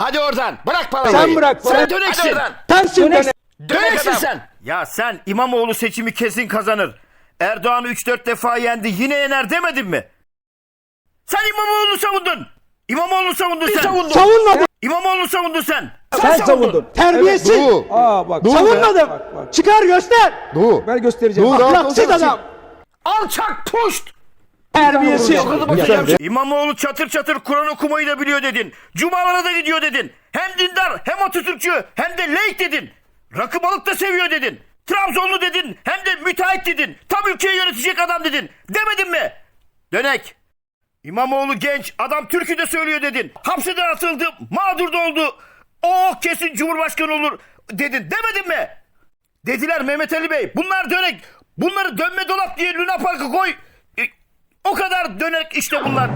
Hadi oradan. Bırak palavayı. Sen bırak Sen palavayı. döneksin. Hadi oradan. Tersin Dönek- dönek. Döneksin adam. sen. Ya sen İmamoğlu seçimi kesin kazanır. Erdoğan'ı 3-4 defa yendi yine yener demedin mi? Sen İmamoğlu'nu savundun. İmamoğlu'nu savundun sen. savundun. Savunmadım. İmamoğlu'nu savundun sen. Sen savundun. Terbiyesiz. Evet, Doğu. Aa bak. Doğu Savunmadım. Bak, bak. Çıkar göster. Doğu. Ben göstereceğim. Doğu Ahlaksız adam. Alçak puşt. Terbiyesiz. Lütfen. İmamoğlu çatır çatır Kur'an okumayı da biliyor dedin. Cumalara da gidiyor dedin. Hem dindar hem Atatürkçü hem de laik dedin. Rakı balık da seviyor dedin. Trabzonlu dedin hem de müteahhit dedin. Tam ülkeyi yönetecek adam dedin. Demedin mi? Dönek. İmamoğlu genç adam Türk'ü de söylüyor dedin. Hapseden atıldı mağdur da oldu. O kesin Cumhurbaşkanı olur dedin. Demedin mi? Dediler Mehmet Ali Bey. Bunlar dönek. Bunları dönme dolap diye Luna Park'a koy. O kadar dönek işte bunlar.